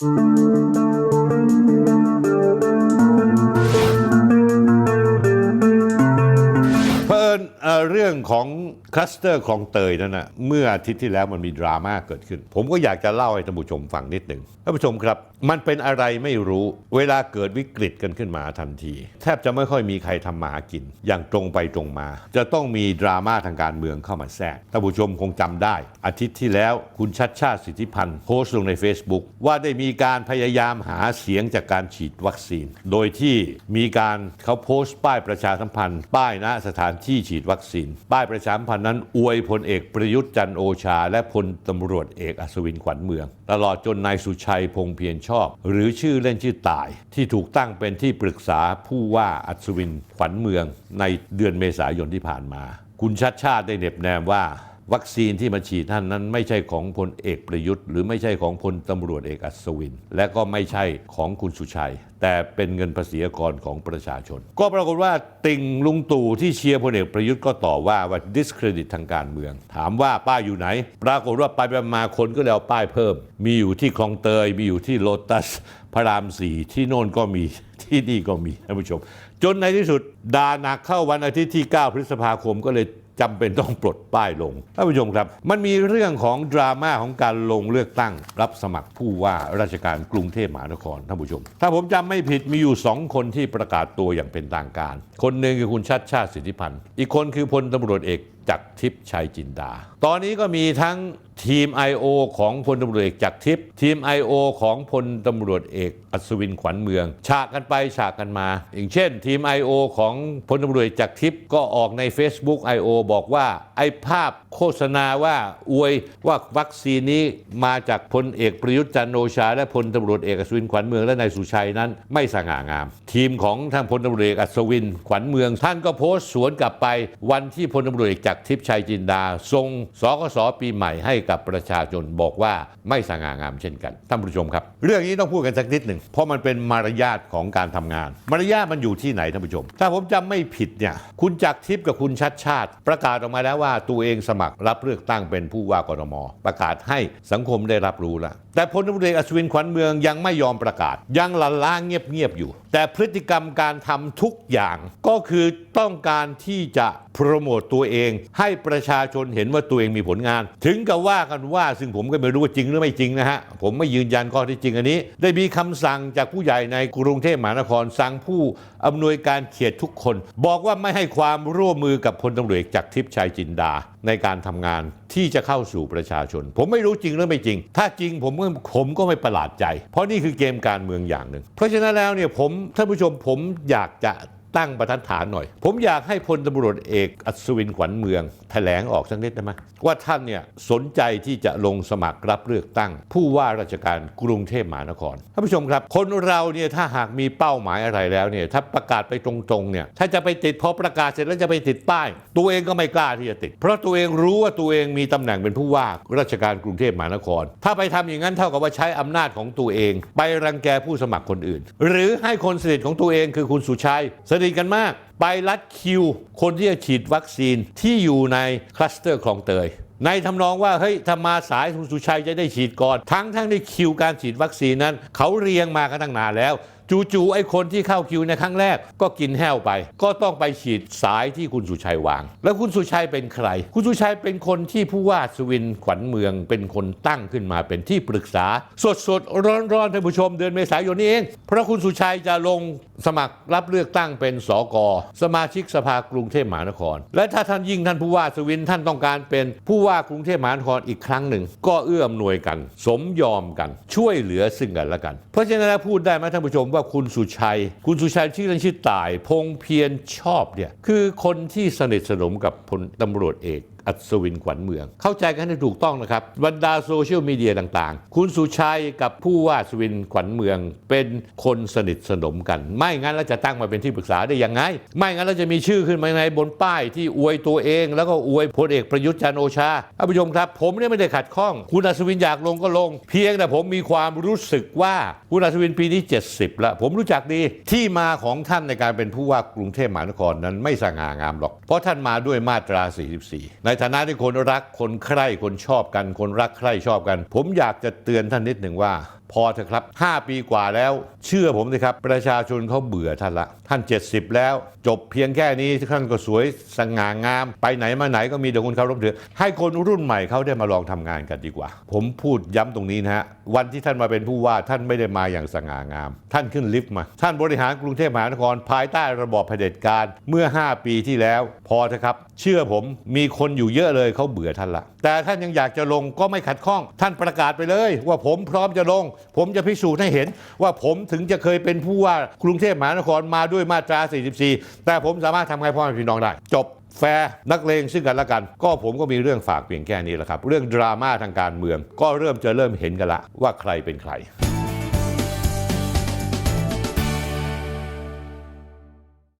เพิ่นเรื่องของคลัสเตอร์คลองเตยนั่นนะเมื่ออาทิตย์ที่แล้วมันมีดราม่าเกิดขึ้น ผมก็อยากจะเล่าให้ท่านผู้ชมฟังนิดหนึ่งท่านผู้ชมครับ มันเป็นอะไรไม่รู้ เวลาเกิดวิกฤตกันขึ้นมาทันที แทบจะไม่ค่อยมีใครทำมาหากิน อย่างตรงไปตรงมา จะต้องมีดราม่าทางการเมืองเข้ามาแทรกท่านผู้ชมคงจำได้ อาทิตย์ที่แล้วคุณชัดชาติสิทธิพันธ์โพสต์ลงใน Facebook ว่าได้มีการพยายามหาเสียงจากการฉีดวัคซีน โดยที่มีการเขาโพสต์ป้ายประชาสัมพันธ์ ป้ายณสถานที่ฉีดวัคซีน ป้ายประชาสัมพันธ์นั้นอวยพลเอกประยุทธ์จันโอชา และพลตำรวจเอกอัศวินขวัญเมือง ตลอดจนนายสุชัยพงเพียรชอบ หรือชื่อเล่นชื่อตาย ที่ถูกตั้งเป็นที่ปรึกษาผู้ว่าอัศวินขวัญเมืองในเดือนเมษายนที่ผ่านมา คุณชัดชาติได้เน็บแนมว่า วัคซีนที่มาฉีดท่านนั้นไม่ใช่ของพลเอกประยุทธ์ หรือไม่ใช่ของพลตำรวจเอกอัศวิน และก็ไม่ใช่ของคุณสุชัย แต่เป็นเงินภาษีกรของประชาชน ก็ปรากฏว่าติ่งลุงตู่ที่เชียร์พลเอกประยุทธ์ก็ต่อว่าว่า discredit ทางการเมือง ถามว่าป้ายอยู่ไหน ปรากฏว่าไปไปมาคนก็เลยเอาป้ายเพิ่ม มีอยู่ที่คลองเตยมีอยู่ที่โลตัสพระรามสี่ที่โน่นก็มีที่นี่ก็มีท่านผู้ชม จนในที่สุดด่าหนักเข้าวันอาทิตย์ที่ 9 พฤษภาคมก็เลย จำเป็นต้องปลดป้ายลงท่านผู้ชมครับ มันมีเรื่องของดราม่าของการลงเลือกตั้ง รับสมัครผู้ว่าราชการกรุงเทพมหานครท่านผู้ชม ถ้าผมจำไม่ผิดมีอยู่สองคนที่ประกาศตัวอย่างเป็นทางการ คนหนึ่งคือคุณชัดชาติสิทธิพันธ์อีกคนคือพลตำรวจเอกจักทิพย์ชัยจินดา ตอนนี้ก็มีทั้งทีม I.O. ของพลตำรวจเอกจักทิพย์ทีม I.O. ของพลตำรวจเอกอัศวินขวัญเมือง ฉากกันไปฉากกันมา อย่างเช่น ทีม I.O. ของพลตำรวจเอกจักทิพย์ก็ออกใน Facebook I.O. บอกว่าไอ้ภาพโฆษณาว่าอวยว่าวัคซีนนี้มาจากพลเอกประยุทธ์จันโอชา และพลตำรวจเอกอัศวินขวัญเมืองและนายสุชัยนั้นไม่สง่างาม ทีมของทางพลตำรวจเอกอัศวินขวัญเมือง ท่านก็โพสต์สวนกลับไปวันที่พลตำรวจเอกจักทิพย์ชัยจินดาทรงสกสปีใหม่ให้กับประชาชนบอกว่าไม่สง่างามเช่นกันท่านผู้ชมครับ เรื่องนี้ต้องพูดกันสักนิดหนึ่งเพราะมันเป็นมารยาทของการทำงาน มารยาทมันอยู่ที่ไหนท่านผู้ชม ถ้าผมจำไม่ผิดเนี่ยคุณจักทิพย์กับคุณชัดชาติ ประกาศออกมาแล้วว่าตัวเองสมัครรับเลือกตั้งเป็นผู้ว่ากทมประกาศให้สังคมได้รับรู้แล้วแต่พลตำรวจเอกอัศวินขวัญเมืองยังไม่ยอมประกาศ ยังลันล้างเงียบๆอยู่ แต่พฤติกรรมการทำทุกอย่างก็คือต้องการที่จะโปรโมตตัวเอง ให้ประชาชนเห็นว่าตัวเองมีผลงาน ถึงกับว่ากันว่าซึ่งผมก็ไม่รู้ว่าจริงหรือไม่จริงนะฮะ ผมไม่ยืนยันข้อที่จริงอันนี้ ได้มีคำสั่งจากผู้ใหญ่ในกรุงเทพมหานคร สั่งผู้อำนวยการเขตทุกคน บอกว่าไม่ให้ความร่วมมือกับพลตำรวจจากทิพย์ชัยจินดาในการทำงานที่จะเข้าสู่ประชาชน ผมไม่รู้จริงหรือไม่จริง ถ้าจริงผมก็ผมก็ไม่ประหลาดใจ เพราะนี่คือเกมการเมืองอย่างหนึ่ง เพราะฉะนั้นแล้วเนี่ยผมท่านผู้ชมผมอยากจะ ตั้งประทัดฐานหน่อย ผมอยากให้พลตำรวจเอกอัศวินขวัญเมืองแถลงออกสักนิดได้ไหมว่าท่านเนี่ยสนใจที่จะลงสมัครรับเลือกตั้ง ผู้ว่าราชการกรุงเทพมหานครท่านผู้ชมครับ คนเราเนี่ยถ้าหากมีเป้าหมายอะไรแล้วเนี่ยถ้าประกาศไปตรงๆเนี่ยถ้าจะไปติดพอประกาศเสร็จแล้วจะไปติดป้าย ตัวเองก็ไม่กล้าที่จะติด เพราะตัวเองรู้ว่าตัวเองมีตำแหน่งเป็นผู้ว่าราชการกรุงเทพมหานคร ถ้าไปทำอย่างนั้นเท่ากับว่าใช้อำนาจของตัวเอง ไปรังแกผู้สมัครคนอื่น หรือให้คนสนิทของตัวเองคือคุณสุชัยสนิทกันมาก ไปรัดคิว คนที่จะฉีดวัคซีนที่อยู่ในคลัสเตอร์คลองเตย ในทำนองว่าเฮ้ยถ้ามาสายคุณสุชัยจะได้ฉีดก่อน ทั้งทั้งในคิวการฉีดวัคซีนนั้น เขาเรียงมากันตั้งนานแล้ว จู่ๆไอ้คนที่เข้าคิวในครั้งแรกก็กินแห้วไป ก็ต้องไปฉีดสายที่คุณสุชัยวาง แล้วคุณสุชัยเป็นใคร คุณสุชัยเป็นคนที่ผู้ว่าสวินขวัญเมืองเป็นคนตั้งขึ้นมาเป็นที่ปรึกษา สดๆร้อนๆท่านผู้ชมเดือนเมษายนนี้เอง เพราะคุณสุชัยจะลงสมัครรับเลือกตั้งเป็นสกสมาชิกสภากรุงเทพมหานคร และถ้าท่านยิ่งท่านผู้ว่าสวินท่านต้องการเป็นผู้ว่ากรุงเทพมหานครอีกครั้งหนึ่ง ก็เอื้อมหน่วยกัน สมยอมกัน ช่วยเหลือซึ่งกันและกัน เพราะฉะนั้นพูดได้ไหมท่านผู้ชมว่าคุณสุชัย คุณสุชัยชื่อเล่นชื่อต่าย พงเพียรชอบเนี่ยคือคนที่สนิทสนมกับพลตำรวจเอก อัศวินขวัญเมือง เข้าใจกันให้ถูกต้องนะครับบรรดาโซเชียลมีเดียต่างๆ คุณสุชัยกับผู้ว่าอัศวินขวัญเมือง เป็นคนสนิทสนมกัน ไม่งั้นแล้วจะตั้งมาเป็นที่ปรึกษาได้ยังไง ไม่งั้นเราจะมีชื่อขึ้นมาในบนป้ายที่อวยตัวเอง แล้วก็อวยพลเอกประยุทธ์จันโอชาท่านผู้ชมครับ ผมเนี่ยไม่ได้ขัดข้อง คุณอัศวินอยากลงก็ลง เพียงแต่ผมมีความรู้สึกว่าคุณอัศวินปีนี้ 70แล้วผมรู้จักดีที่มาของท่านในการเป็นผู้ว่ากรุงเทพมหานครนั้นไม่สง่างามหรอก เพราะท่านมาด้วยมาตรา 44 ในฐานะที่คนรักคนใคร่คนชอบกัน คนรักใคร่ชอบกัน ผมอยากจะเตือนท่านนิดหนึ่งว่า พอเถอะครับ 5 ปีกว่าแล้ว เชื่อผมสิครับ ประชาชนเขาเบื่อท่านละ ท่าน 70 แล้ว จบเพียงแค่นี้ท่านก็สวยสง่างาม ไปไหนมาไหนก็มีแต่คนเคารพถือให้คนรุ่นใหม่เขาได้มาลองทำงานกันดีกว่า ผมพูดย้ำตรงนี้นะฮะวันที่ท่านมาเป็นผู้ว่าท่านไม่ได้มาอย่างสง่างาม ท่านขึ้นลิฟต์มา ท่านบริหารกรุงเทพมหานครภายใต้ระบอบเผด็จการเมื่อ 5 ปีที่แล้ว พอเถอะครับ เชื่อผมมีคนอยู่เยอะเลยเขาเบื่อท่านละแต่ท่านยังอยากจะลงก็ไม่ขัดข้อง ท่านประกาศไปเลย ว่าผมพร้อมจะลงผมจะพิสูจน์ให้เห็นว่าผมถึงจะเคยเป็นผู้ว่ากรุงเทพมหานครมาด้วยมาตรา 44 แต่ผมสามารถทำให้พ่อแม่พี่น้องได้ จบแฟร์นักเลงซึ่งกันและกัน ก็ผมก็มีเรื่องฝากเพียงแค่นี้แหละครับ เรื่องดราม่าทางการเมือง ก็เริ่มจะเริ่มเห็นกันละว่าใครเป็นใคร